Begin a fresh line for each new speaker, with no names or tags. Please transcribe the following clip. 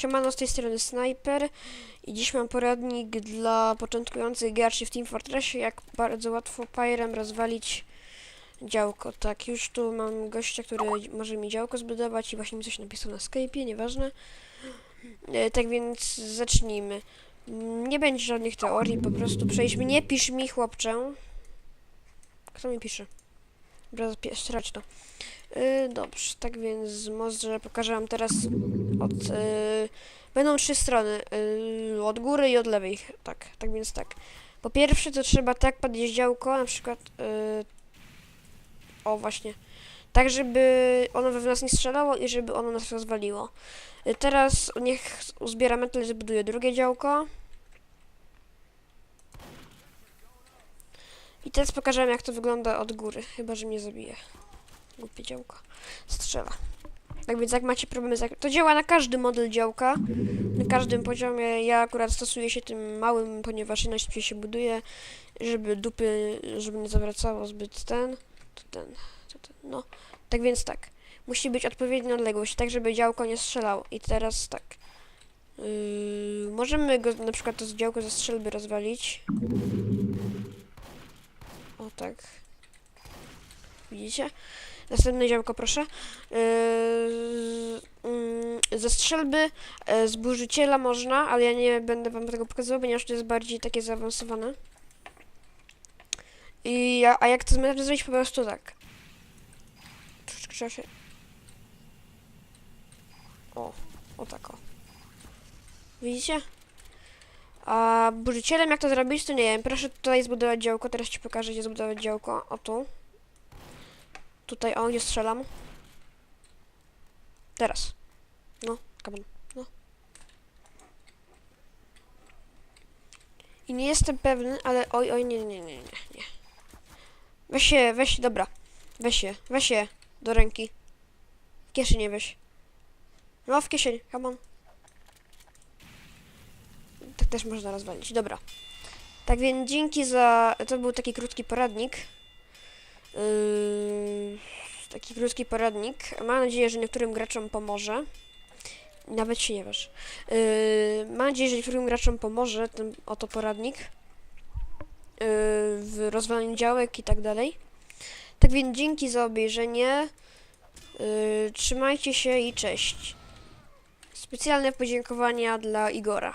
Siemano, z tej strony Sniper i dziś mam poradnik dla początkujących graczy w Team Fortressie, jak bardzo łatwo Pyrem rozwalić działko. Tak, już tu mam gościa, który może mi działko zbudować i właśnie mi coś napisał na Skype'ie, nieważne. E, tak więc zacznijmy. Nie będzie żadnych teorii, po prostu przejdźmy. Nie pisz mi, chłopczę. Kto mi pisze? Strać to. Yy, dobrze, tak więc może pokażę wam teraz od... Yy, będą trzy strony, yy, od góry i od lewej, tak, tak więc tak. Po pierwsze to trzeba tak podjeść działko, na przykład... O, właśnie. Tak, żeby ono we nie strzelało i żeby ono nas rozwaliło. Teraz niech uzbiera metal i zbuduje drugie działko. I teraz pokażę jak to wygląda od góry, chyba, że mnie zabije. Głupie działko. Strzela. Tak więc jak macie problemy z... To działa na każdy model działka. Na każdym poziomie. Ja akurat stosuję się tym małym, ponieważ najszybciej się buduje, żeby dupy, żeby nie zawracało zbyt ten, to ten, to ten, no. Tak więc tak. Musi być odpowiednia odległość, tak żeby działko nie strzelało. I teraz tak. Yy, możemy go, na przykład to działko ze strzelby rozwalić. O tak. Widzicie? Następne działko, proszę. Yy, yy, ze strzelby yy, z burzyciela można, ale ja nie będę wam tego pokazywał, ponieważ to jest bardziej takie zaawansowane. I ja, a jak to zrobić po prostu tak. Troszeczkę trzeba się... O, o tak o. Widzicie? A burzycielem jak to zrobić, to nie wiem. Proszę tutaj zbudować działko, teraz ci pokażę, gdzie zbudować działko. O tu. Tutaj, o, gdzie strzelam. Teraz. No, come on. No. I nie jestem pewny, ale oj, oj, nie, nie, nie, nie, nie. Weź się, weź dobra. Weź się, weź się do ręki. W kieszeni weź. No, w kieszeni, come on. Tak też można rozwalić, dobra. Tak więc dzięki za... To był taki krótki poradnik. Yy, taki krótki poradnik. Mam nadzieję, że niektórym graczom pomoże. Nawet się nie wiesz. Yy, mam nadzieję, że niektórym graczom pomoże ten oto poradnik. Yy, w rozwalaniu działek i tak dalej. Tak więc dzięki za obejrzenie. Trzymajcie się i cześć. Specjalne podziękowania dla Igora.